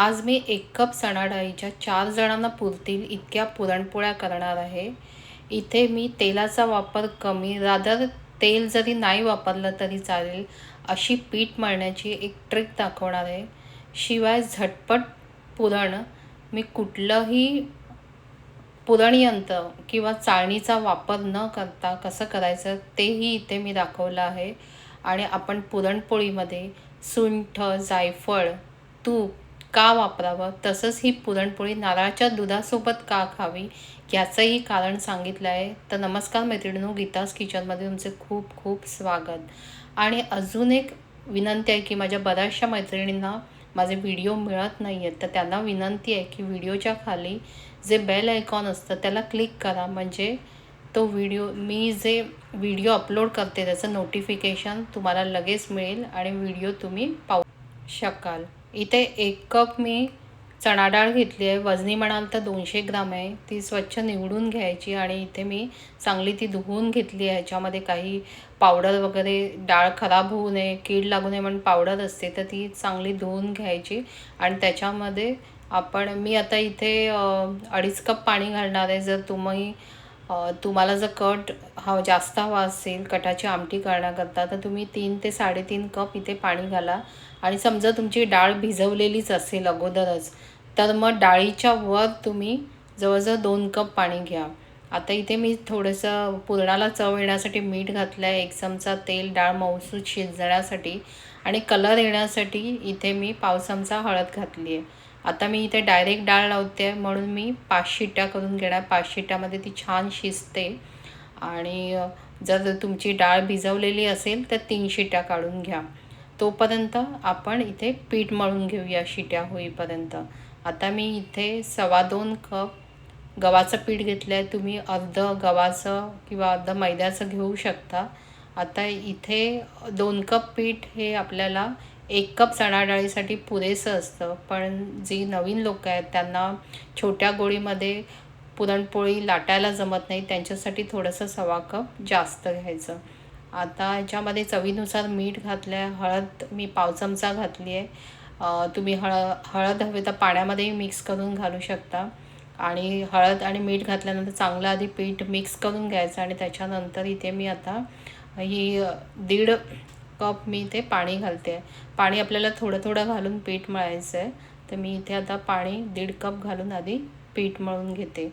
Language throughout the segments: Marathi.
आज मी एक कप चणाडाळीच्या चार जणांना पुरतील इतक्या पुरणपोळ्या करणार आहे. इथे मी तेलाचा वापर कमी रादर तेल जरी नाही वापरलं तरी चालेल अशी पीठ मळण्याची एक ट्रिक दाखवणार आहे. शिवाय झटपट पुरण मी कुठलंही पुरणयंत्र किंवा चाळणीचा वापर न करता कसं करायचं तेही इथे मी दाखवलं आहे. आणि आपण पुरणपोळीमध्ये सुंठ जायफळ तूप का वापरावं? तसंच ही पुरणपोळी नारळाच्या दुधासोबत का खावी? याचंही कारण सांगितलं आहे. तर नमस्कार मैत्रिणींनो गीतास किचनमध्ये तुमचे खूप खूप स्वागत. आणि अजून एक विनंती आहे की माझ्या बऱ्याचशा मैत्रिणींना माझे व्हिडिओ मिळत नाही आहेत तर त्यांना विनंती आहे की व्हिडिओच्या खाली जे बेल आयकॉन असतं त्याला क्लिक करा. म्हणजे तो व्हिडिओ मी जे व्हिडिओ अपलोड करते त्याचं नोटिफिकेशन तुम्हाला लगेच मिळेल आणि व्हिडिओ तुम्ही पाहू शकाल. इथे एक कप मी चणा डाळ घेतली आहे. वजनी म्हणाल तर दोनशे ग्राम आहे. ती स्वच्छ निवडून घ्यायची आणि इथे मी चांगली ती धुवून घेतली आहे. ह्याच्यामध्ये काही पावडर वगैरे डाळ खराब होऊ नये कीड लागू नये म्हणून पावडर असते तर ती चांगली धुवून घ्यायची. आणि त्याच्यामध्ये आपण मी आता इथे अडीच कप पाणी घालणार आहे. जर तुम्ही तुम्हाला जर कट हा जास्त हवा असेल कटाची आमटी करण्याकरता तर तुम्ही तीन ते साडेतीन कप इथे पाणी घाला. आणि समजा तुमची डाळ भिजवलेलीच असेल अगोदरच तर मग डाळीच्या वर तुम्ही जवळजवळ दोन कप पाणी घ्या. आता इथे मी थोडंसं पुरणाला चव येण्यासाठी मीठ घातलं आहे एक चमचा तेल डाळ मऊसूत शिजण्यासाठी आणि कलर येण्यासाठी इथे मी पाव चमचा हळद घातली आहे आता मी इथे डायरेक्ट डाळ लावते आहे म्हणून मी पाच शिट्ट्या करून घेणार. पाच शिट्ट्यामध्ये ती छान शिजते. आणि जर तुमची डाळ भिजवलेली असेल तर तीन शिट्ट्या काढून घ्या. तोपर्यंत आपण इथे पीठ मळून घेऊया शिट्या होईपर्यंत. आता मी इथे सव्वा दोन कप गव्हाचं पीठ घेतलं आहे तुम्ही अर्ध गव्हाचं किंवा अर्ध मैद्याचं घेऊ शकता. आता इथे दोन कप पीठ हे आपल्याला एक कप चणा डाळीसाठी पुरेसं असतं. पण जी नवीन लोक आहेत त्यांना छोट्या गोळीमध्ये पुरणपोळी लाटायला जमत नाही. त्यांच्यासाठी थोडंसं सव्वा कप जास्त घ्यायचं. आता ह्याच्यामध्ये चवीनुसार मीठ घातलं आहे हळद मी पाव चमचा घातली आहे तुम्ही हळ हळद हवे तर पाण्यामध्येही मिक्स करून घालू शकता. आणि हळद आणि मीठ घातल्यानंतर चांगलं आधी पीठ मिक्स करून घ्यायचं आणि त्याच्यानंतर इथे मी आता ही दीड कप मी इथे पाणी घालते. पाणी आपल्याला थोडं थोडं घालून पीठ मळायचं आहे तर मी इथे आता पाणी दीड कप घालून आधी पीठ मळून घेते.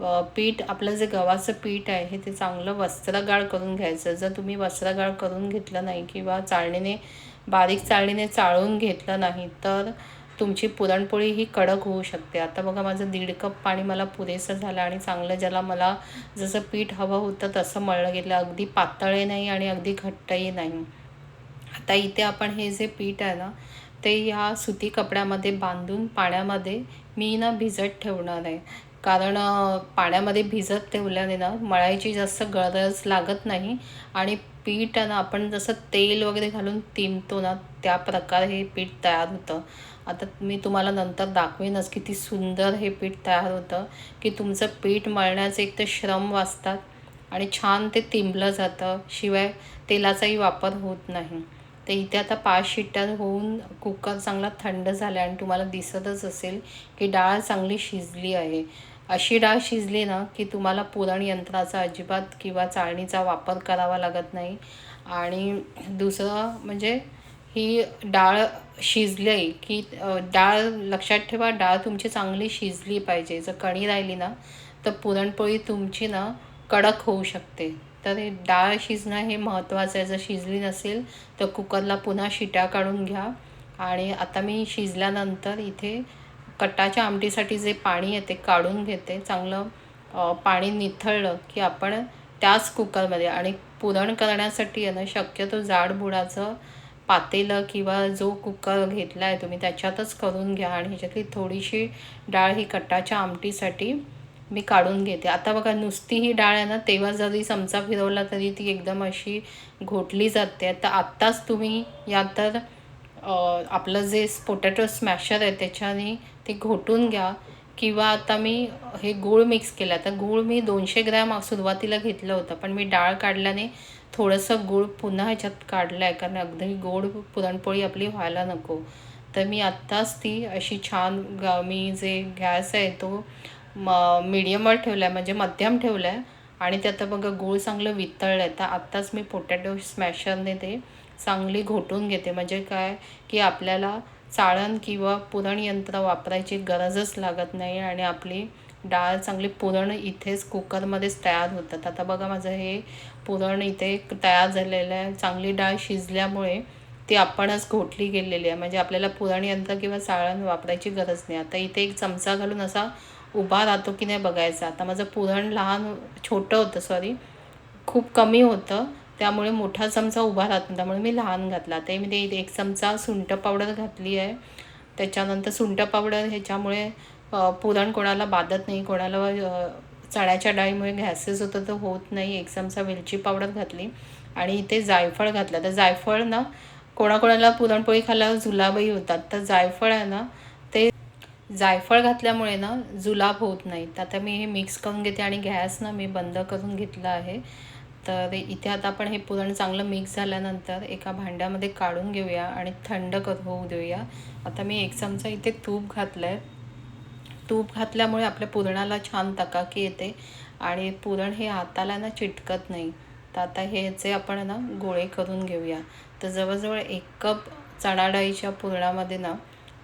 पीठ आपलं जे गव्हाचं पीठ आहे हे ते चांगलं वस्त्रगाळ करून घ्यायचं. जर तुम्ही वस्त्रगाळ करून घेतलं नाही किंवा चाळणीने बारीक चाळणीने चाळून घेतलं नाही तर तुमची पुरणपोळी ही कडक होऊ शकते. आता बघा माझं दीड कप पाणी मला पुरेसं झालं आणि चांगलं ज्याला मला जसं पीठ हवं होतं तसं मळलं गेलं. अगदी पातळही नाही आणि अगदी घट्टही नाही. आता इथे आपण हे जे पीठ आहे ना ते ह्या सुती कपड्यामध्ये बांधून पाण्यामध्ये मी ना भिजत ठेवणार आहे. कारण पाण्यामध्ये भिजत ठेवल्याने ना मळायची जास्त गरज लागत नाही आणि पीठ ना आपण जसं तेल वगैरे घालून तिंबतो ना त्या प्रकारे हे पीठ तयार होतं. आता मी तुम्हाला नंतर दाखवेनच किती सुंदर हे पीठ तयार होतं की तुमचं पीठ मळण्याचे एक तर श्रम वाचतात आणि छान ते तिंबलं जातं शिवाय तेलाचाही वापर होत नाही. तर इथे आता पाच शिट्ट्या होऊन कुकर चांगला थंड झाला आणि तुम्हाला दिसतच असेल की डाळ चांगली शिजली आहे. अशी डाळ शिजली ना की तुम्हाला पुरण यंत्राचा अजिबात किंवा चाळणीचा वापर करावा लागत नाही. आणि दुसरं म्हणजे ही डाळ शिजली की डाळ लक्षात ठेवा डाळ तुमची चांगली शिजली पाहिजे. जर कणी राहिली ना तर पुरणपोळी तुमची ना कडक होऊ शकते. तर हे डाळ शिजणं हे महत्त्वाचं आहे. जर शिजली नसेल तर कुकरला पुन्हा शिट्या काढून घ्या. आणि आता मी शिजल्यानंतर इथे कटाच्या आमटीसाठी जे पाणी आहे ते काढून घेते. चांगलं पाणी निथळलं की आपण त्याच कुकरमध्ये आणि पुरण करण्यासाठी आहे ना शक्यतो जाडबुडाचं पातेलं किंवा जो कुकर घेतला आहे तुम्ही त्याच्यातच करून घ्या आणि ह्याच्यातली थोडीशी डाळ ही कटाच्या आमटीसाठी मी काढून घेते. आता बघा नुसती ही डाळ आहे ना तेव्हा जरी चमचा फिरवला तरी ती एकदम अशी घोटली जाते. तर आत्ताच तुम्ही या तर आपलं जे पोटॅटो स्मॅशर आहे त्याच्याने ते घोटून घ्या किंवा आता मी हे गूळ मिक्स केलं. तर गूळ मी दोनशे ग्रॅम सुरुवातीला घेतलं होतं पण मी डाळ काढल्याने थोडंसं गूळ पुन्हा ह्याच्यात काढलं आहे कारण अगदी गोड पुरणपोळी आपली व्हायला नको. तर मी आत्ताच ती अशी छान ग मी जे गॅस आहे तो म मिडियमवर ठेवला आहे म्हणजे मध्यम ठेवला आहे आणि ते आता बघा गूळ चांगलं वितळलं आहे तर आत्ताच मी पोटॅटो स्मॅशरने ते चांगली घोटून घेते. म्हणजे काय की आपल्याला चाळण किंवा पुरणयंत्र वापरायची गरजच लागत नाही आणि आपली डाळ चांगली पुरण इथेच कुकरमध्येच तयार होतात. आता बघा माझं हे पुरण इथे तयार झालेलं आहे. चांगली डाळ शिजल्यामुळे ती आपणच घोटली गेलेली आहे. म्हणजे आपल्याला पुरणयंत्र किंवा चाळण वापरायची गरज नाही. आता इथे एक चमचा घालून असा उभा राहतो की नाही बघायचा. आता माझं पुरण लहान छोटं होतं सॉरी खूप कमी होतं. त्यामुळे मोठा चमचा उभा राहत. नाही त्यामुळे मी लहान घातला. ते मी ते एक चमचा सुंठ पावडर घातली आहे. त्याच्यानंतर सुंठ पावडर ह्याच्यामुळे पुरण कोणाला बाधत नाही. कोणाला चण्याच्या डाळीमुळे गॅसेस होतं तर होत नाही. एक चमचा वेलची पावडर घातली आणि इथे जायफळ घातलं. तर जायफळ ना कोणाकोणाला पुरणपोळी खायला जुलाबही होतात. तर जायफळ आहे ना ते जायफळ घातल्यामुळे ना जुलाब होत नाहीत आता मी हे मिक्स करून घेते आणि गॅस ना मी बंद करून घेतला आहे. तर इथे आता आपण हे पुरण चांगलं मिक्स झाल्यानंतर एका भांड्यामध्ये काढून घेऊया आणि थंड कर होऊ देऊया. आता मी एक चमचा इथे तूप घातलं आहे तूप घातल्यामुळे आपल्या पुरणाला छान तकाकी येते आणि पुरण हे हाताला ना चिटकत नाही. तर आता ह्याचे आपण ना गोळे करून घेऊया. तर जवळजवळ एक कप चणा डाळीच्या पुरणामध्ये ना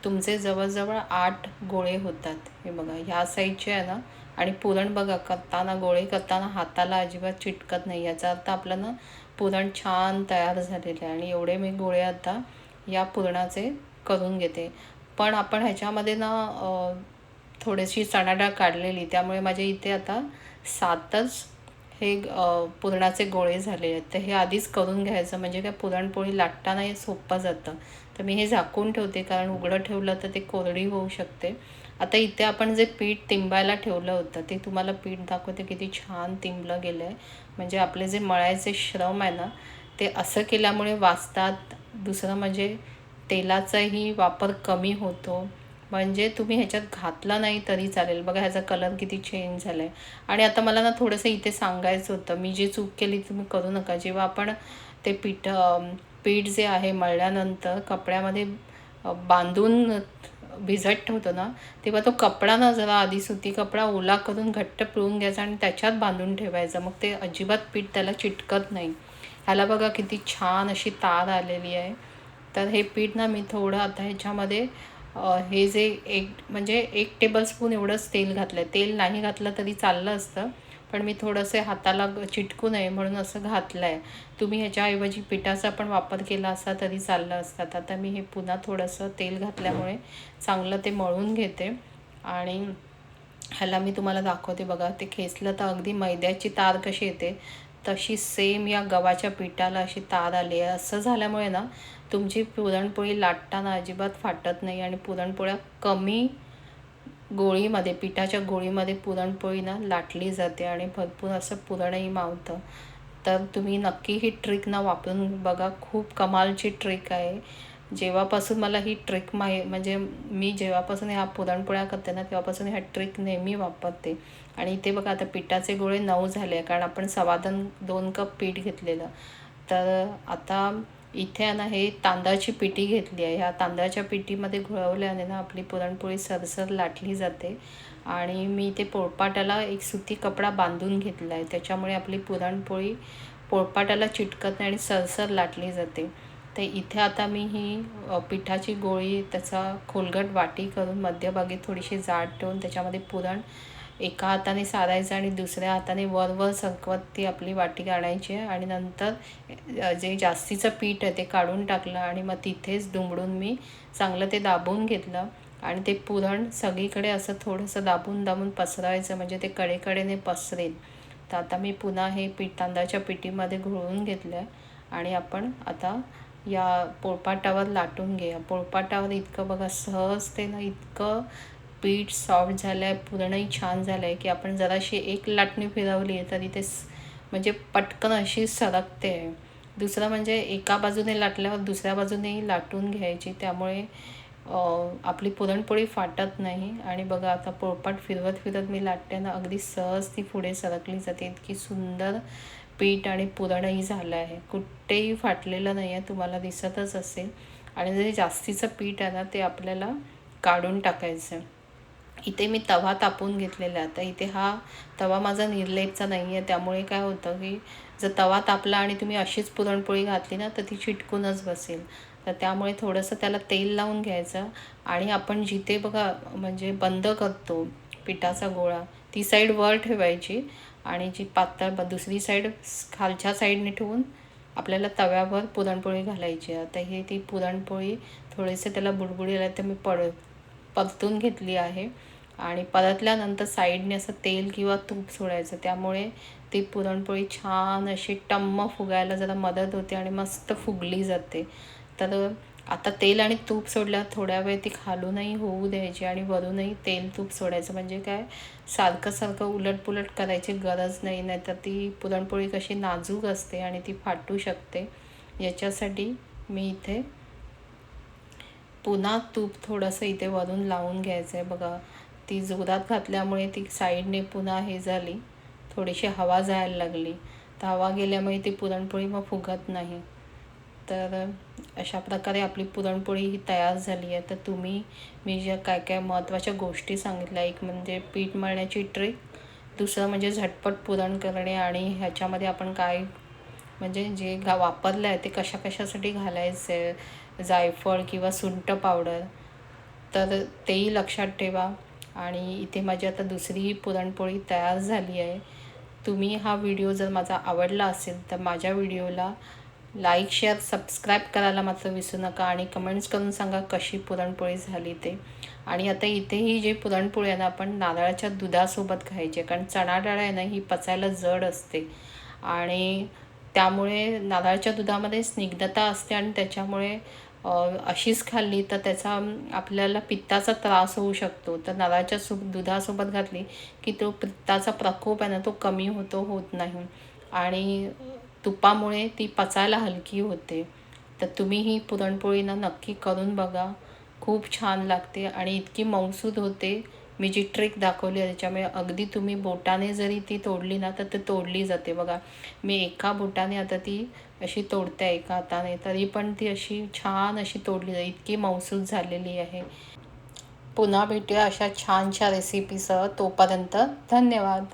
तुमचे जवळजवळ आठ गोळे होतात. हे बघा ह्या साईडचे आहे ना आणि पुरण बघा करताना गोळे करताना हाताला अजिबात चिटकत नाही. याचा अर्थ आपलं ना पुरण छान तयार झालेलं आहे आणि एवढे मी गोळे आता या पुरणाचे करून घेते. पण आपण ह्याच्यामध्ये ना थोडीशी चणाडाळ काढलेली त्यामुळे माझ्या इथे आता सातच हे पुरणाचे गोळे झाले आहेत. तर हे आधीच करून घ्यायचं म्हणजे काय पुरणपोळी लाटताना हे सोपं जातं. तर मी हे झाकून ठेवते कारण उघडं ठेवलं तर ते कोरडी होऊ शकते. आता इथे आपण जे पीठ तिंबायला ठेवलं होतं ते तुम्हाला पीठ दाखवते किती छान तिंबलं गेलं आहे म्हणजे आपले जे मळायचे श्रम आहे ना ते असं केल्यामुळे वाचतात. दुसरं म्हणजे तेलाचाही वापर कमी होतो. म्हणजे तुम्ही ह्याच्यात घातला नाही तरी चालेल. बघा ह्याचा कलर किती चेंज झाला आहे आणि आता मला ना थोडंसं इथे सांगायचं होतं. मी जी चूक केली तुम्ही करू नका. जेव्हा आपण ते पीठ पीठ जे आहे मळल्यानंतर कपड्यामध्ये बांधून भिजत ठेवतो ना तेव्हा तो कपडा ना जरा आधी सुती कपडा ओला करून घट्ट पिळून घ्यायचा आणि त्याच्यात बांधून ठेवायचा. मग ते अजिबात पीठ त्याला चिटकत नाही. ह्याला बघा किती छान अशी तार आलेली आहे. तर हे पीठ ना मी थोडं आता ह्याच्यामध्ये हे जे एक म्हणजे एक टेबलस्पून एवढंच तेल घातलं आहे तेल नाही घातलं तरी चाललं असतं. पण मी थोडंसं हाताला चिटकू नये म्हणून असं घातलं आहे तुम्ही ह्याच्याऐवजी पिठाचा पण वापर केला असता तरी चाललं असतं. आता मी हे पुन्हा थोडंसं तेल घातल्यामुळे चांगलं ते मळून घेते. आणि ह्याला मी तुम्हाला दाखवते बघा ते खेचलं तर अगदी मैद्याची तार कशी येते तशी सेम या गव्हाच्या पिठाला अशी तार आली आहे. असं झाल्यामुळे ना तुमची पुरणपोळी लाटताना अजिबात फाटत नाही आणि पुरणपोळ्या कमी गोळीमध्ये पिठाच्या गोळीमध्ये पुरणपोळी ना लाटली जाते आणि भरपूर असं पुरणही मावतं. तर तुम्ही नक्की ही ट्रिक ना वापरून बघा. खूप कमालची ट्रिक आहे. जेव्हापासून मला ही ट्रिक माही म्हणजे मी जेव्हापासून ह्या पुरणपोळ्या करते ना तेव्हापासून ह्या ट्रिक नेहमी वापरते. आणि इथे बघा आता पिठाचे गोळे नऊ झाले आहे कारण आपण सवादन दोन कप पीठ घेतलेलं. तर आता इथे आहे ना हे तांदळाची पिठी घेतली आहे. ह्या तांदळाच्या पिठीमध्ये घोळवल्याने ना आपली पुरणपोळी सरसर लाटली जाते. आणि मी इथे पोळपाटाला एक सुती कपडा बांधून घेतला आहे. त्याच्यामुळे आपली पुरणपोळी पोळपाटाला चिटकत नाही आणि सरसर लाटली जाते. तर इथे आता मी ही पिठाची गोळी त्याचा खोलगट वाटी करून मध्यभागी थोडीशी जाड ठेवून त्याच्यामध्ये पुरण एका हाताने सारायचं आणि दुसऱ्या हाताने वर वर सरकवत ती आपली वाटी काढायची आहे. आणि नंतर जे जास्तीचं पीठ आहे ते काढून टाकलं आणि मग तिथेच दुमडून मी चांगलं ते दाबून घेतलं. आणि ते पुरण सगळीकडे असं थोडंसं दाबून दाबून पसरवायचं म्हणजे ते कडेकडेने पसरेल. तर आता मी पुन्हा हे पीठ तांदळाच्या पिठीमध्ये घोळून घेतलं आहे आणि आपण आता या पोळपाटावर लाटून घेऊया. पोळपाटावर इतकं बघा सहज ते ना इतकं पीठ सॉफ्ट झालं आहे पुरणही छान झालं आहे की आपण जराशी एक लाटणी फिरवली आहे तरी ते म्हणजे पटकन अशी सरकते. आहे दुसरं म्हणजे एका बाजूने लाटल्यावर दुसऱ्या बाजूनेही लाटून घ्यायची. त्यामुळे आपली पुरणपोळी फाटत नाही. आणि बघा आता पोळपाट फिरवत फिरत मी लाटते ना अगदी सहज ती पुढे सरकली जाते. इतकी सुंदर पीठ आणि पुरणही झालं आहे कुठेही फाटलेलं नाही आहे तुम्हाला दिसतच असेल. आणि जे जास्तीचं पीठ आहे ना ते आपल्याला काढून टाकायचं आहे इथे मी तवा तापून घेतलेला आता इथे हा तवा माझा निर्लेपचा नाही आहे. त्यामुळे काय होतं की जर तवा तापला आणि तुम्ही अशीच पुरणपोळी घातली ना तर ती चिटकूनच बसेल. तर त्यामुळे थोडंसं त्याला तेल लावून घ्यायचं आणि आपण जिथे बघा म्हणजे बंद करतो पिठाचा गोळा ती साईड वर ठेवायची आणि जी पातळ ब दुसरी साईड खालच्या साईडने ठेवून आपल्याला तव्यावर पुरणपोळी घालायची आता हे ती पुरणपोळी थोडेसे त्याला बुडबुडीला तर मी पड परतून घेतली आहे. आणि परतल्यानंतर साईडने असं तेल किंवा तूप सोडायचं. त्यामुळे ती पुरणपोळी छान अशी टम्म फुगायला जरा मदत होते आणि मस्त फुगली जाते. तर आता तेल आणि तूप सोडल्या थोड्या वेळ ती खालूनही होऊ द्यायची आणि वरूनही तेल तूप सोडायचं. म्हणजे काय? सारखं सारखं उलटपुलट करायची गरज नाही नाही तर ती पुरणपोळी कशी नाजूक असते आणि ती फाटू शकते. याच्यासाठी मी इथे पुन्हा तूप थोडंसं इथे वरून लावून घ्यायचं आहे बघा ती जोरात घातल्यामुळे ती साईडने पुन्हा हे झाली. थोडीशी हवा जायला लागली. तर हवा गेल्यामुळे ती पुरणपोळी मग फुगत नाही. तर अशा प्रकारे आपली पुरणपोळी ही तयार झाली आहे. तर तुम्ही मी ज्या काय काय महत्त्वाच्या गोष्टी सांगितल्या एक म्हणजे पीठ मळण्याची ट्रिक दुसरं म्हणजे झटपट पुरण करणे आणि ह्याच्यामध्ये आपण काय म्हणजे जे घा वापरलं आहे ते कशा कशासाठी घालायचं आहे? जायफळ किंवा सुंठ पावडर. तर तेही लक्षात ठेवा. आणि इथे माझी आता दुसरी पुरणपोळी तयार झाली आहे. तुम्ही हा व्हिडिओ जर माझा आवडला असेल तर माझ्या व्हिडिओला लाईक शेअर सबस्क्राईब करायला मात्र विसरू नका आणि कमेंट्स करून सांगा कशी पुरणपोळी झाली ते. आणि आता इथे ही पुरणपोळी आहे ना आपण नारळाच्या दुधासोबत खायची कारण चणा डाळ आहे ना ही पचायला जड असते. आणि त्यामुळे नारळाच्या दुधामध्ये स्निग्धता असते आणि त्याच्यामुळे अशीच खाल्ली तर त्याचा आपल्याला पित्ताचा त्रास होऊ शकतो. तर नळाच्या सु दुधासोबत घातली की तो पित्ताचा प्रकोप आहे ना तो कमी होतो होत नाही. आणि तुपामुळे ती पचायला हलकी होते. तर तुम्ही ही पुरणपोळी ना नक्की करून बघा. खूप छान लागते आणि इतकी मौसूद होते. मी जी ट्रिक दाखवली आहे त्याच्यामुळे अगदी तुम्ही बोटाने जरी ती तोडली ना तर ती तोडली जाते. बघा मी एका बोटाने आता ती अशी तोडते एका हाताने. तरी पण ती अशी छान अशी तोडली जाईल इतकी मौसूद झालेली आहे. पुन्हा भेटूया अशा छानशा रेसिपीसह तोपर्यंत. धन्यवाद.